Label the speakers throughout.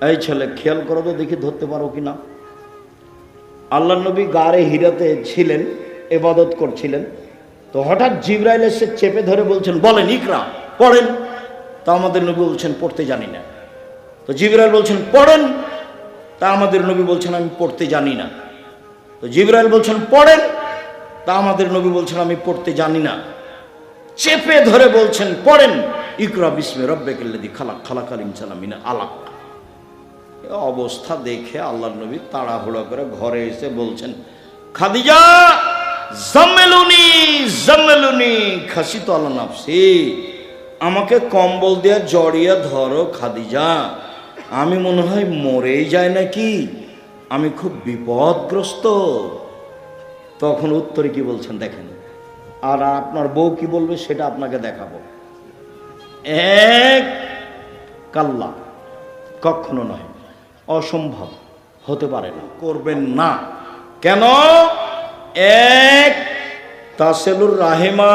Speaker 1: এই ছেলে খেয়াল করো তো, দেখি ধরতে পারো কি না আল্লাহ নবী গাড়ে হিরাতে ছিলেন, এবাদত করছিলেন। তো হঠাৎ জিব্রাইল এসে চেপে ধরে বলছেন, বলেন, ইকরা, পড়েন। তা আমাদের নবী বলছেন, পড়তে জানি না। তো জিব্রাইল বলছেন, পড়েন। তা আমাদের নবী বলছেন, আমি পড়তে জানি না। তো জিব্রাইল বলছেন, পড়েন। তা আমাদের নবী বলছেন, আমি পড়তে জানি না। চেপে ধরে বলছেন, পড়েন। ইকরা বিস্মে রব্বে রব্বেকেল্লাদি খালাক খালাকাল ইনসালামিনা আলাক। এ অবস্থা দেখে আল্লাহ নবী তাড়াহুড়ো করে ঘরে এসে বলছেন, খাদিজা, জামেলুনি জামেলুনি, খাসি তো আল্লাহ নাফসি। আমাকে কম্বল দিয়ে জড়িয়ে ধরো খাদিজা। আমি মনে হয় মরেই যায় নাকি? আমি খুব বিপদগ্রস্ত। তখন উত্তরে কি বলছেন দেখেন, আর আপনার বউ কি বলবে সেটা আপনাকে দেখাবো। এক কাল্লা, কখনো নয়। অসম্ভব হতে পারে না। করবেন না। কেন? এক তাসেলুর রাহেমা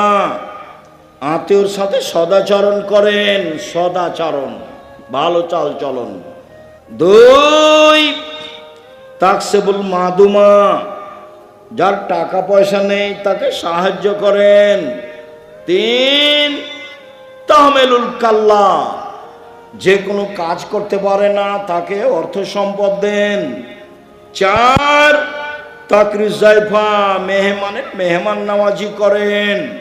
Speaker 1: আত্মীয়র সাথে সদাচরণ করেন সদাচরণ ভালো চাল চলন। দুই তাকসেবুল মাদুমা যার টাকা পয়সা নেই তাকে সাহায্য করেন। তিন তাহমেলুল কাল্লা যে কোনো কাজ করতে পারে না, তাকে অর্থ সম্পদ দেন। চার তাকরি জাইফা মেহমানের মেহমান নামাজি করেন।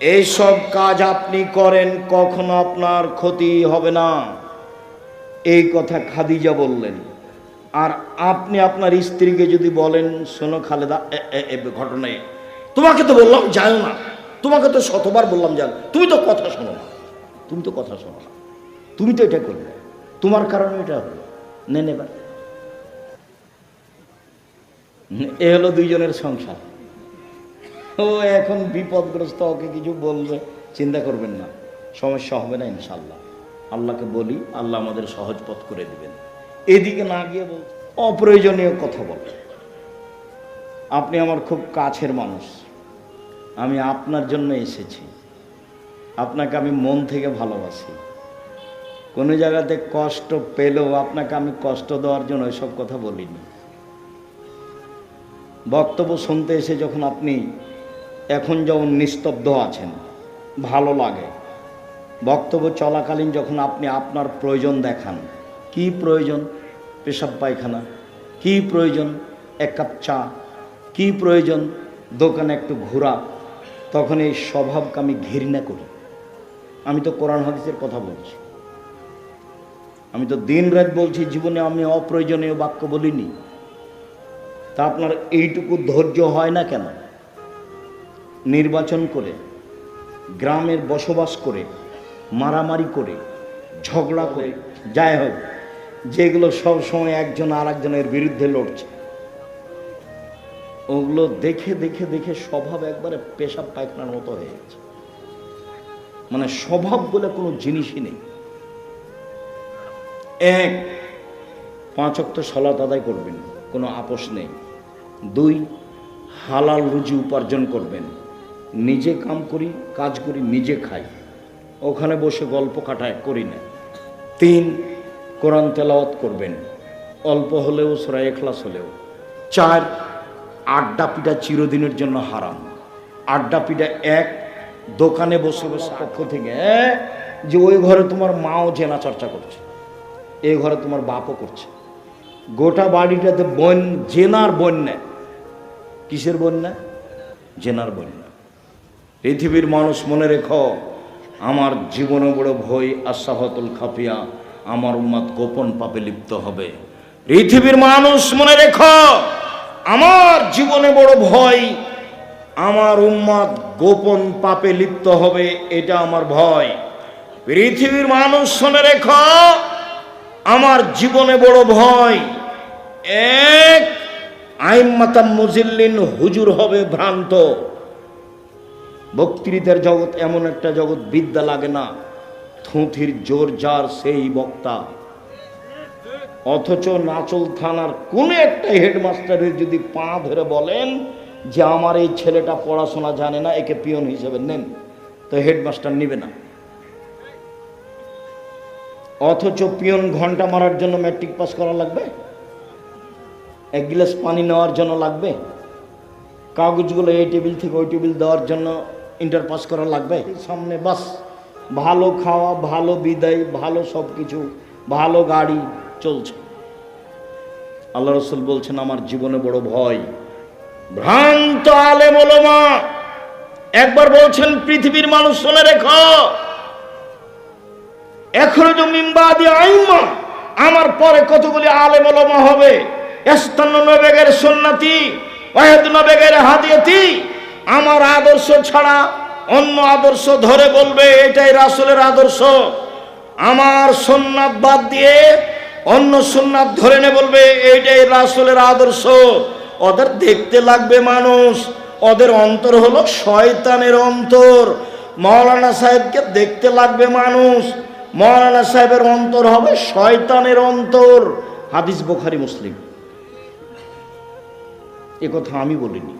Speaker 1: এইসব কাজ আপনি করেন, কখনো আপনার ক্ষতি হবে না। এই কথা খাদিজা বললেন। আর আপনি আপনার স্ত্রীকে যদি বলেন, শোনো খালেদা ঘটনায় তোমাকে তো বললাম যাও না। তোমাকে তো শতবার বললাম যাও তুমি তো কথা শোনো না। তুমি তো কথা শোনো না। তুমি তো এটা করলে। তোমার কারণে এটা হলো। নেন এবার এ হলো দুইজনের সংসার। ও এখন বিপদগ্রস্ত, ওকে কিছু বলবে, চিন্তা করবেন না। সমস্যা হবে না ইনশাল্লাহ আল্লাহকে বলি, আল্লাহ আমাদের সহজ পথ করে দিবেন। এদিকে না গিয়ে বল, অপ্রয়োজনীয় কথা বল। আপনি আমার খুব কাছের মানুষ। আমি আপনার জন্য এসেছি। আপনাকে আমি মন থেকে ভালোবাসি। কোনো জায়গাতে কষ্ট পেলেও আপনাকে আমি কষ্ট দেওয়ার জন্য এসব কথা বলিনি। বক্তব্য শুনতে এসে যখন আপনি এখন যেমন নিস্তব্ধ আছেন, ভালো লাগে। বক্তব্য চলাকালীন যখন আপনি আপনার প্রয়োজন দেখান, কি প্রয়োজন? পেশাব পায়খানা, কি প্রয়োজন? এক কাপ চা, কি প্রয়োজন? দোকানে একটু ঘোরা, তখন এই স্বভাবকে আমি ঘৃণা করি। আমি তো কোরআন হাদিসের কথা বলছি। আমি তো দিন রাত বলছি, জীবনে আমি অপ্রয়োজনীয় বাক্য বলিনি। তা আপনার এইটুকু ধৈর্য হয় না কেন? নির্বাচন করে, গ্রামের বসবাস করে, মারামারি করে, ঝগড়া করে, যাই হোক, যেগুলো সব সময় একজন আর একজনের বিরুদ্ধে লড়ছে, ওগুলো দেখে দেখে দেখে স্বভাব একবারে পেশাব পায়খানার মতো হয়ে গেছে মানে স্বভাব বলে কোনো জিনিসই নেই। এক, পাঁচ অক্ত সলাত আদায় করবেন, কোনো আপোষ নেই। দুই, হালাল রুজি উপার্জন করবেন। নিজে কাম করি, কাজ করি, নিজে খাই। ওখানে বসে গল্প কাটায় করি না। তিন, কোরআন তেলাওয়াত করবেন। অল্প হলেও সরাই এখলাস হলেও। চার, আড্ডা পিঠা চিরদিনের জন্য হারাম। আড্ডা পিঠা এক, দোকানে বসে বসে পক্ষ থেকে যে ওই ঘরে তোমার মাও জেনা চর্চা করছে। এই ঘরে তোমার বাপও করছে। গোটা বাড়িটাতে বন, জেনার বন্যা কিসের বন্যা জেনার বন্যা পৃথিবীর মানুষ মনে রেখো, আমার জীবনে বড় ভয় আশাহতুল খাফিয়া, আমার উম্মাদ গোপন পাপে লিপ্ত হবে। পৃথিবীর মানুষ মনে রেখো, আমার জীবনে বড় ভয়, আমার উম্মাদ গোপন পাপে লিপ্ত হবে, এটা আমার ভয়। পৃথিবীর মানুষ শুনে রেখো আমার জীবনে বড় ভয়। এক আইম্মাতাম মুজিল্লিন, হুজুর হবে ভ্রান্ত। বক্তৃতার জগৎ এমন একটা জগৎ, বিদ্যা লাগে না। থুঁথির জোর যার সেই বক্তা। অথচ নাচল থানার কোনো একটা হেডমাস্টারের যদি পা ধরে বলেন যে আমার এই ছেলেটা পড়াশোনা জানে না, একে পিয়ন হিসেবে নেন। তো হেডমাস্টার নিবে না। অথচ পিয়ন ঘণ্টা মারার জন্য ম্যাট্রিক পাস করা লাগবে? এক গ্লাস পানি নেওয়ার জন্য লাগবে? কাগজগুলো এই টেবিল থেকে ওই টেবিল দেওয়ার জন্য ইন্টার পাস করা লাগবে? সামনে বাস, ভালো খাওয়া, ভালো বিদায়, ভালো সব কিছু ভালো গাড়ি চলছে। আল্লাহ রসুল বলছেন, আমার জীবনে বড় ভয়। ভ্রান্ত আলেম ওলমা, একবার বলছেন, পৃথিবীর মানুষ শুনে রেখো। এখনও যে মিম্বাদি আইমা আমার পরে কতগুলি আলেম ওলমা হবে? এস্তান্ন নবেগের সন্ন্যাতি ওয়াহেদ নবেগের হাদিয়াতি, আমার আদর্শ ছাড়া অন্য আদর্শ ধরে বলবে, এটাই রাসূলের আদর্শ। আমার সুন্নাত বাদ দিয়ে অন্য সুন্নাত ধরে নে বলবে এইটাই রাসূলের আদর্শ। ওদের দেখতে লাগবে মানুষ, ওদের অন্তর হলো শয়তানের অন্তর। মৌলানা সাহেবকে দেখতে লাগবে মানুষ। মৌলানা সাহেবের অন্তর হবে শয়তানের অন্তর। হাদিস বোখারি, মুসলিম। এ কথা আমি বলিনি।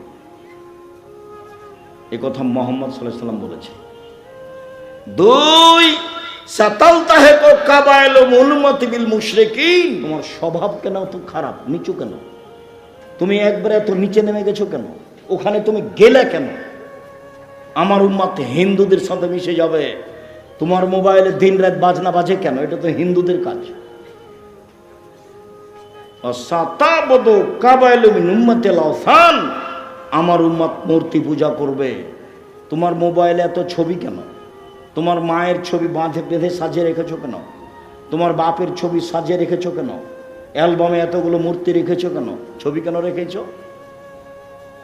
Speaker 1: এ কথা মোহাম্মদ সাল্লাহ সাল্লাম বলেছে দুই তোমার স্বভাব কেন তো খারাপ? নিচু কেন? তুমি একবারে এত নিচে নেমে গেছো কেন? ওখানে তুমি গেলে কেন? আমার উম্মাত হিন্দুদের সাথে মিশে যাবে। তোমার মোবাইলে দিন রাত বাজনা বাজে কেন? এটা তো হিন্দুদের কাজ। আমার উম্মত মূর্তি পূজা করবে। তোমার মোবাইলে এত ছবি কেন? তোমার মায়ের ছবি বাঁধে, বেঁধে, সাজিয়ে রেখেছো কেন? তোমার বাপের ছবি সাজিয়ে রেখেছো কেন? অ্যালবামে এতগুলো মূর্তি রেখেছো কেন? ছবি কেন রেখেছো?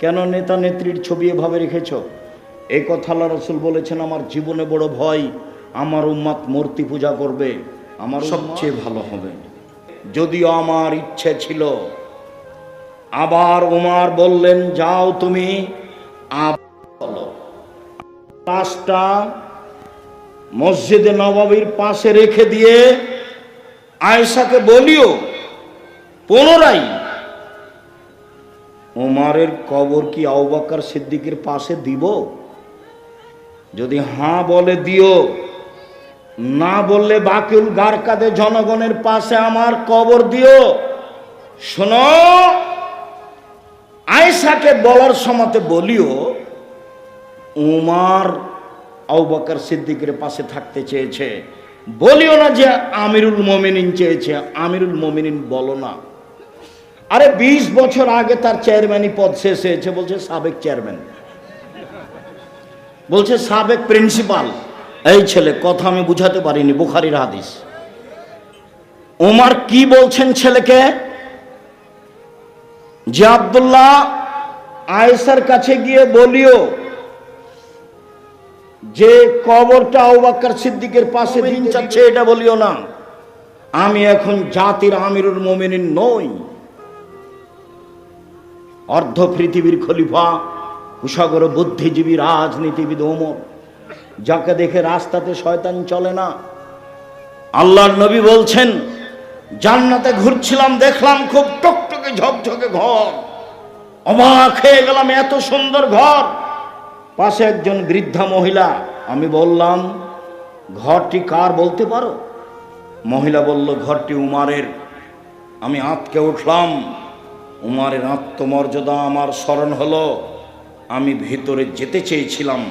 Speaker 1: কেন নেতা নেত্রীর ছবি এভাবে রেখেছ? এই কথা আল্লাহ রসুল বলেছেন, আমার জীবনে বড় ভয় আমার উম্মাত মূর্তি পূজা করবে আমার সবচেয়ে ভালো হবে। যদিও আমার ইচ্ছে ছিল আবার উমার বললেন যাও তুমি লাশটা মসজিদে নবাবির পাশে রেখে দিয়ে আয়েশাকে বলিও পুনরায় ওমারের কবর কি আউবাকার সিদ্দিকের পাশে দিব? যদি হাঁ বলে দিও না বললে বাকিউল গারকাদে জনগণের পাশে আমার কবর দিও। শোনো, আয়েশাকে বলার সময়তে বলিও, উমার আউবাকার সিদ্দিকের পাশে থাকতে চেয়েছে। বলিও না যে আমিরুল মমিনিন চেয়েছে। আমিরুল মমিনিন বলো না। আরে ২০ বছর আগে তার চেয়ারম্যানই পদ শেষ হয়েছে, বলছে সাবেক চেয়ারম্যান। বলছে সাবেক প্রিন্সিপাল। এই ছেলে, কথা আমি বুঝাতে পারিনি, বুখারির হাদিস। ওমার কি বলছেন ছেলেকে? যে আব্দুল্লাহ আয়েসার কাছে গিয়ে বলিও, যে কবরটা আউবাক্কার সিদ্দিকের পাশে দিন চাচ্ছে এটা বলিও না। আমি এখন জাতির আমিরুল মোমিনিন নই। অর্ধ পৃথিবীর খলিফা, কুশাগর বুদ্ধিজীবী, রাজনীতিবিদ ওমর যাকে দেখে রাস্তাতে শয়তান চলে না। আল্লাহর নবী বলছেন, জান্নাতে ঘুরছিলাম, দেখলাম খুব টকটকে, ঝকঝকে ঘর। অবাক হয়ে গেলাম, এত সুন্দর ঘর। পাশে একজন বৃদ্ধা মহিলা, আমি বললাম, ঘরটি কার বলতে পারো? মহিলা বলল, ঘরটি উমারের। আমি আঁতকে উঠলাম। উমারের আত্মমর্যাদা আমার স্মরণ হলো। আমি ভিতরে যেতে চেয়েছিলাম।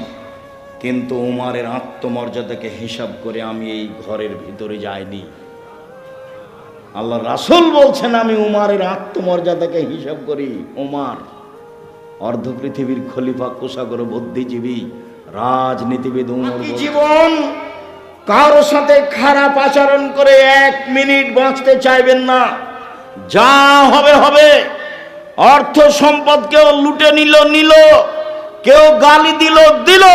Speaker 1: কিন্তু উমারের আত্মমর্যাদাকে হিসাব করে আমি এই ঘরের ভিতরে যাইনি। আল্লাহ রাসুল বলছেন আমি উমারের আত্মমর্যাদাকে হিসাব করি। উমার অর্ধ পৃথিবীর খলিফা কোষাগর বুদ্ধিজীবী রাজনীতিবিদ জীবন কারও সাথে খারাপ আচরণ করে এক মিনিট বাঁচতে চাইবেন না। যা হবে হবে। অর্থ সম্পদ কেউ লুটে নিল নিল। কেউ গালি দিল দিল।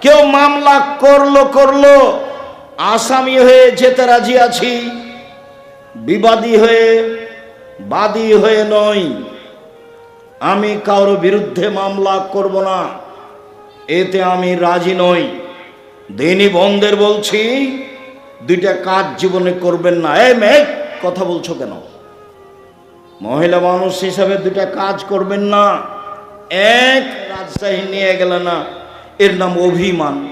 Speaker 1: কেউ মামলা করল করল। আসামি হয়ে যেতে রাজি আছি। বিবাদী হয়ে, বাদী হয়ে নয় আমি কারও বিরুদ্ধে মামলা করব না। এতে আমি রাজি নই। দিনই বন্ধের বলছি, দুইটা কাজ জীবনে করবেন না। এ মেঘ কথা বলছো কেন? মহিলা মানুষ হিসাবে দুটা কাজ করবেন না। এক, রাজশাহী নিয়ে গেল না। এর নাম অভিমান।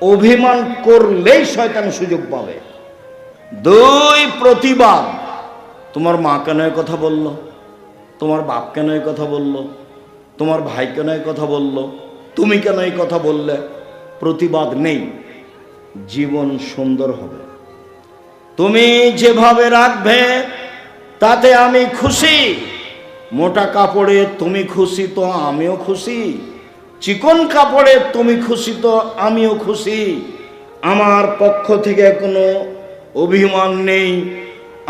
Speaker 1: অভিমান করলেই শয়তান সুযোগ পাবে। দুই প্রতিবাদ। তোমার মা কেন কথা বলল, তোমার বাপ কেন কথা বলল, তোমার ভাই কেন কথা বলল, তুমি কেন এই কথা বললে? প্রতিবাদ নেই। জীবন সুন্দর হবে। তুমি যেভাবে রাখবে, তাতে আমি খুশি। মোটা কাপড়ে তুমি খুশি, তো আমিও খুশি। চিকন কাপড়ে তুমি খুশি তো আমিও খুশি। আমার পক্ষ থেকে কোনো অভিমান নেই,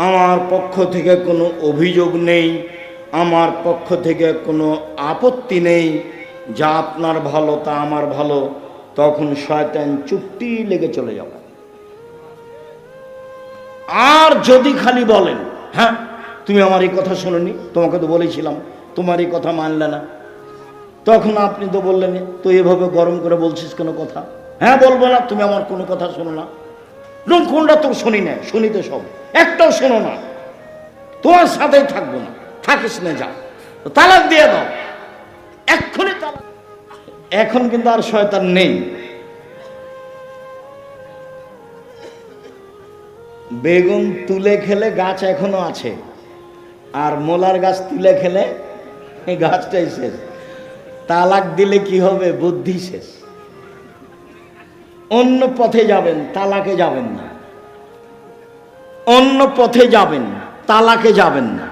Speaker 1: আমার পক্ষ থেকে কোনো অভিযোগ নেই, আমার পক্ষ থেকে কোনো আপত্তি নেই। যা আপনার ভালো, তা আমার ভালো, তখন শয়তান চুপটি লেগে চলে যাবে। আর যদি খালি বলেন হ্যাঁ তুমি আমার এই কথা শোনোনি, তোমাকে তো বলেছিলাম, তোমার এই কথা মানলে না। তখন আপনি তো বললেন, তো এভাবে গরম করে বলছিস কোনো কথা? হ্যাঁ বলব না, তুমি আমার কোনো কথা শোনো না। কোনটা তোর শুনি না শুনিতে সব। একটাও শোনো না। তোমার সাথেই থাকব না। থাকিস না, যা। তালাক দিয়ে দাও। এক্ষুনি এখন কিন্তু আর শয়তান নেই। বেগুন তুলে খেলে গাছ এখনও আছে, আর মোলার গাছ তুলে খেলে এই গাছটাই শেষ। তালাক দিলে কি হবে? বুদ্ধি শেষ। অন্য পথে যাবেন, তালাকে যাবেন না। অন্য পথে যাবেন, তালাকে যাবেন না।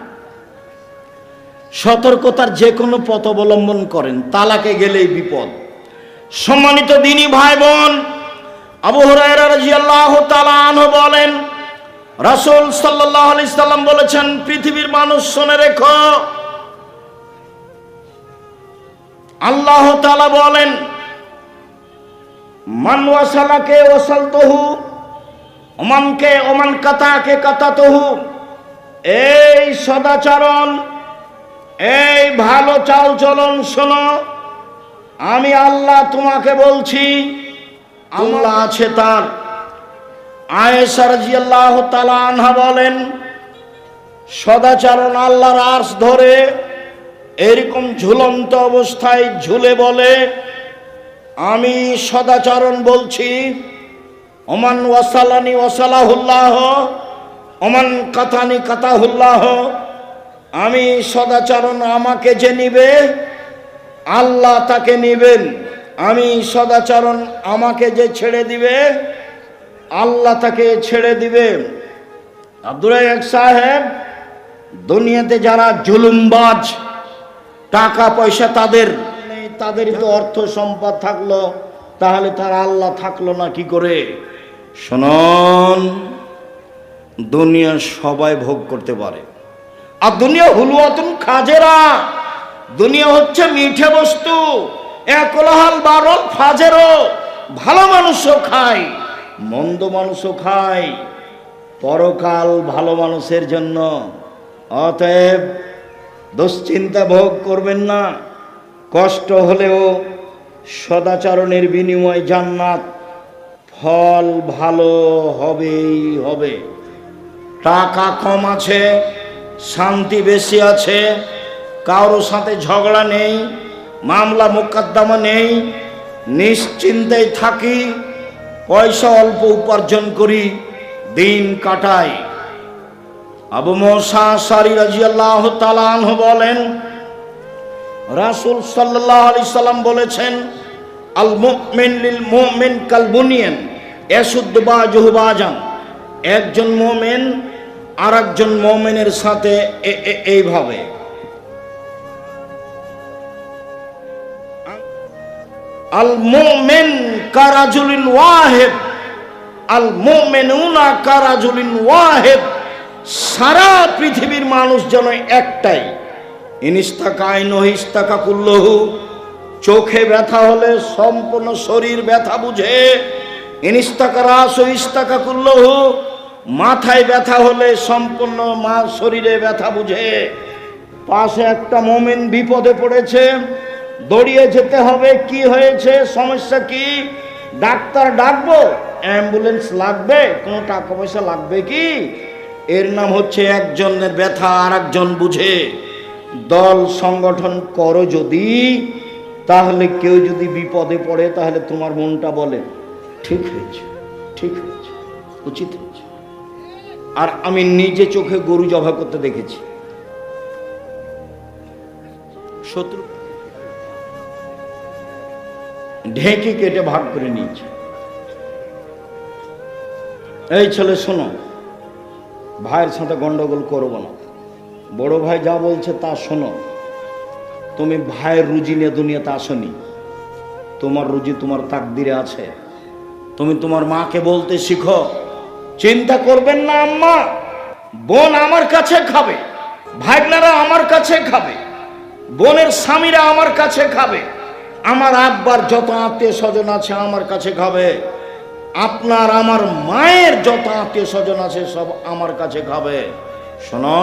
Speaker 1: সতর্কতার যে কোনো পথ অবলম্বন করেন, তালাকে গেলেই বিপদ। সম্মানিত দিনী ভাই বোন আবু হুরায়রা রাদিয়াল্লাহু তাআলা আনহু বলেন, রাসূল সাল্লাল্লাহু আলাইহি সাল্লাম বলেছেন, পৃথিবীর মানুষ শুনে রেখো আল্লাহ তালা বলেন, মান ওয়াসালাকে ওয়াসালতহু, ওমানকে ওমান কাতাকে কাতাতহু, এই সদাচরণ, এই ভালো চাল চলন শোনো, আমি আল্লাহ তোমাকে বলছি, আল্লাহ আছে তার। আয়েশা রাদিয়াল্লাহু তাআলা আনহা বলেন, সদাচরণ আল্লাহর আর্শ ধরে এরকম ঝুলন্ত অবস্থায় ঝুলে বলে, আমি সদাচরণ বলছি, ওমান ওয়াসালানি ওয়াসালাহুল্লাহ, ওমান কাতানি কাতাহুল্লাহ, আমি সদাচরণ আমাকে যে নিবে, আল্লাহ তাকে নিবেন। আমি সদাচরণ আমাকে যে ছেড়ে দিবে, আল্লাহ তাকে ছেড়ে দিবে। আব্দুল সাহেব, দুনিয়াতে যারা জুলুমবাজ টাকা পয়সা তাদের তাদেরই তো অর্থ সম্পদ থাকল, তাহলে তার আল্লাহ থাকল না কি করে? শোনন, দুনিয়া সবাই ভোগ করতে পারে। আর দুনিয়া হুলুয়াতুন খাজেরা। দুনিয়া হচ্ছে মিঠে বস্তু, একলাহাল বারল ফাজেরও। ভালো মানুষও খায়, মন্দ মানুষও খায়। পরকাল ভালো মানুষের জন্য। অতএব দুশ্চিন্তা ভোগ করবেন না। কষ্ট হলেও সদাচরণের বিনিময় জান্নাত ফল ভালো হবেই হবে। টাকা কম আছে, শান্তি বেশি আছে, কারও সাথে ঝগড়া নেই, মামলা মোকদ্দমা নেই নিশ্চিন্তায় থাকি, পয়সা অল্প উপার্জন করি, দিন কাটাই। আবু মোসা সারি রাজিয়াল্লাহ তালাহ বলেন, রাসূল সাল্লাল্লাহু আলাইহি সাল্লাম বলেছেন, আল মুমিন লিল মুমিন কাল বুনিয়ান ইয়াসুদ্দু বাজুহু বাজান একজন মুমিন আর একজন মুমিনের সাথে এইভাবে। আল মুমিন কারাজুলিন ওয়াহিদ, আল মুমিনুনা কারাজুলিন ওয়াহিদ। সারা পৃথিবীর মানুষ যেন একটাই। ইনিস্তাকায় নহিস্তাকা কুল্লহু চোখে ব্যথা হলে সম্পূর্ণ শরীর ব্যথা বুঝে। ইনিস্তাকা রাস ও ইস্তাকা কুল্লহু মাথায় ব্যথা হলে সম্পূর্ণ মা শরীরে ব্যথা বুঝে। পাশে একটা মোমেন বিপদে পড়েছে। দৌড়িয়ে যেতে হবে, কি হয়েছে, সমস্যা কি? ডাক্তার ডাকবো, অ্যাম্বুলেন্স লাগবে, কোনো টাকা পয়সা লাগবে কি? এর নাম হচ্ছে একজনের ব্যথা আর একজন বুঝে। দল সংগঠন করো যদি, তাহলে কেউ যদি বিপদে পড়ে, তাহলে তোমার মনটা বলে, ঠিক হয়েছে ঠিক হয়েছে, উচিত হয়েছে। আর আমি নিজে চোখে গরু জবা করতে দেখেছি। শত্রু ঢেকে কেটে ভাগ করে নিয়েছে। এই ছেলে, শোনো ভাইয়ের সাথে গন্ডগোল করব না। বড় ভাই যা বলছে তা শোনো। তুমি ভাইয়ের রুজি নিয়ে দুনিয়াতে আসনি। তোমার রুজি তোমার তাকদিরে আছে। তুমি তোমার মাকে বলতে শিখো। চিন্তা করবেন না, আম্মা। বোন আমার কাছে খাবে। ভাগনারা আমার কাছে খাবে। বোনের স্বামীরা আমার কাছে খাবে। আমার আব্বার যত আত্মীয় স্বজন আছে আমার কাছে খাবে। আপনার, আমার মায়ের যত আত্মীয় স্বজন আছে সব আমার কাছে খাবে। শোনো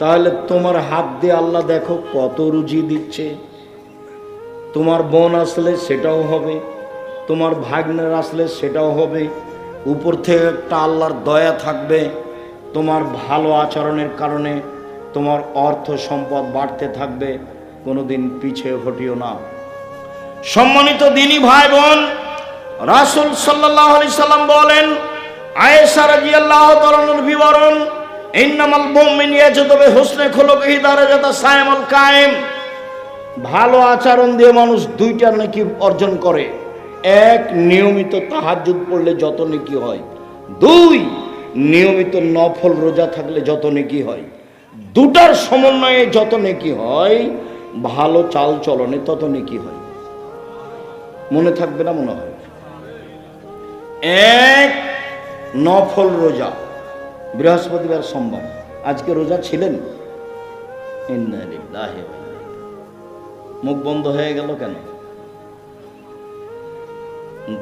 Speaker 1: তাহলে তোমার হাত দিয়ে আল্লাহ দেখো কত রুজি দিচ্ছে। তোমার বোন আসলে সেটাও হবে, তোমার ভাগ্নের আসলে সেটাও হবে। উপর থেকে একটা আল্লাহর দয়া থাকবে, তোমার ভালো আচরণের কারণে তোমার অর্থ সম্পদ বাড়তে থাকবে, কোনোদিন পিছিয়ে হটিও না। সম্মানিত দিনী ভাই বোন রাসুল সাল্লাহ আলি সাল্লাম বলেন, আয়েশা রাজিয়াল্লাহ তাআলার বিবরণ, ইন্নামাল মুমিন ইয়াজুদু হুসনে খুলুকিহি দারাজাতা সায়ামুল কায়েম। ভালো আচরণ দিয়ে মানুষ দুইটার নাকি অর্জন করে। এক, নিয়মিত তাহাজ্জুদ পড়লে যত নেকি হয়। দুই, নিয়মিত নফল রোজা থাকলে যত নেকি হয়। দুটার সমন্বয়ে যত নেকি হয়, ভালো চাল চলনে তত নেকি হয়। মনে থাকবে না মনে হয়? এক নফল রোজা, বৃহস্পতিবার সোমবার। আজকে রোজা ছিলেন। মুখ বন্ধ হয়ে গেল কেন?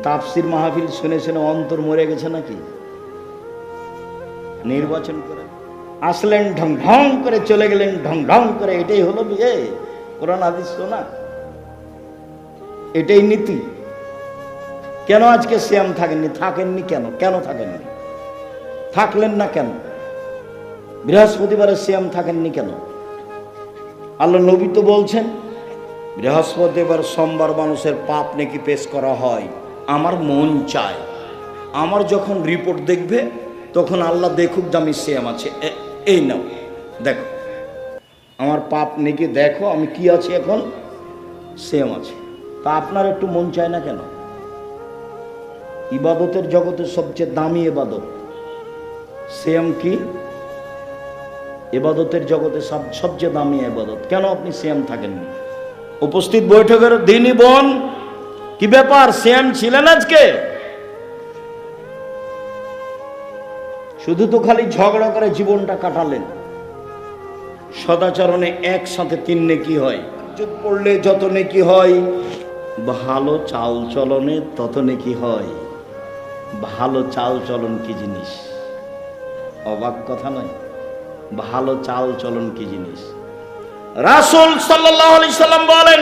Speaker 1: তাফসির মাহফিল শুনে শুনে অন্তর মরে গেছে নাকি? নির্বাচন করে আসলেন, ঢং ঢং করে চলে গেলেন, ঢং ঢং করে, এটাই হলো বিয়ে। কোরআন হাদিস না এটাই নীতি। কেন আজকে শ্যাম থাকেননি? থাকেননি কেন? কেন থাকেননি? থাকলেন না কেন? বৃহস্পতিবারে শ্যাম থাকেননি কেন? আল্লাহ নবী তো বলছেন, বৃহস্পতিবার সোমবার মানুষের পাপ নাকি পেশ করা হয়। আমার মন চায়। আমার যখন রিপোর্ট দেখবে, তখন আল্লাহ দেখুক আমি শ্যাম আছে। এই নাও। দেখো, আমার পাপ নাকি দেখো, আমি কি আছি এখন? সেম আছে। তা আপনার একটু মন চায় না কেন? ইবাদতের জগতে সবচেয়ে দামি এবাদত সেম কি? এবাদতের জগতে সব, সবচেয়ে দামি এবাদত কেন আপনি সেম থাকেননি উপস্থিত বৈঠকের দিনই বোন। কি ব্যাপার? সেম ছিলেন আজকে? শুধু তো খালি ঝগড়া করে জীবনটা কাটালেন। সদাচরণে একসাথে তিন নেকি হয়। যুগ পড়লে যত নেকি হয়, ভালো চাল চলনে তত নেকি হয়। ভালো চাল চলন কি জিনিস? অবাক কথা নয়, ভালো চাল চলন কি জিনিস? রাসূল সাল্লাল্লাহু আলাইহি সাল্লাম বলেন,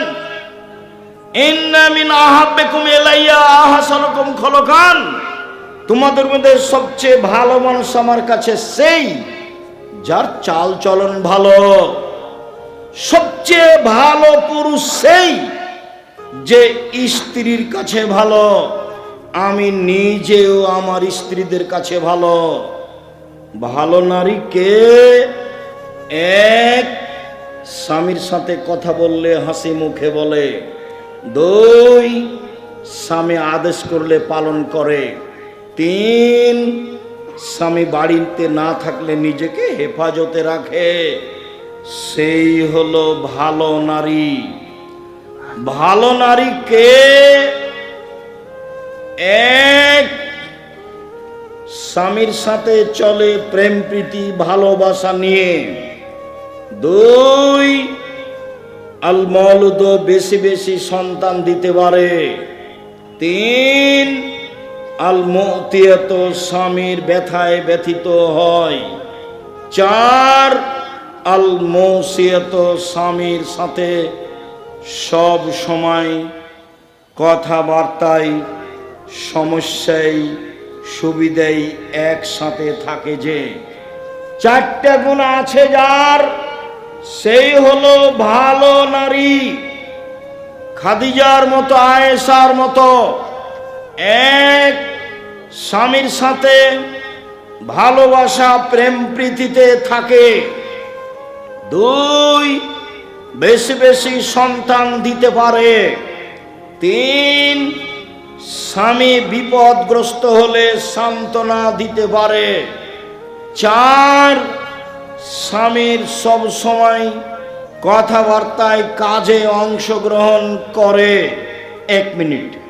Speaker 1: ইন্না মিন আহাব্বিকুম খলকান। তোমাদের মধ্যে সবচেয়ে ভালো মানুষ আমার কাছে সেই যার চাল চলন ভালো। সবচেয়ে ভালো পুরুষ সেই যে স্ত্রীর কাছে ভালো। আমি নিজেও আমার স্ত্রীদের কাছে ভালো। ভালো নারীকে এক স্বামীর সাথে কথা বললে হাসি মুখে বলে। দুই, স্বামী আদেশ করলে পালন করে। তিন, স্বামী বাড়িতে না থাকলে নিজেকে হেফাজতে রাখে। সেই হলো ভালো নারী। ভালো নারীকে স্বামীর সাথে চলে প্রেম প্রীতি, ভালোবাসা নিয়ে। দুই আল বেশি বেশি সন্তান দিতে পারে। তিন আল মতিয়াত স্বামীর ব্যথায় ব্যথিত হয়। চার আল মৌসিয়ত স্বামীর সাথে সব সময় কথাবার্তায় সমস্যায় সুবিধাই একসাথে থাকে যে। চারটা গুণ আছে যার, সেই হলো ভালো নারী। খাদিজার মতো, আয়েশার মতো, এক স্বামীর সাথে ভালোবাসা, প্রেম প্রীতিতে থাকে। দুই, বেশি বেশি সন্তান দিতে পারে। তিন স্বামী বিপদগ্রস্ত হলে সান্ত্বনা দিতে পারে। চার, স্বামীর সব সময় কথাবার্তায় কাজে অংশগ্রহণ করে। এক মিনিট।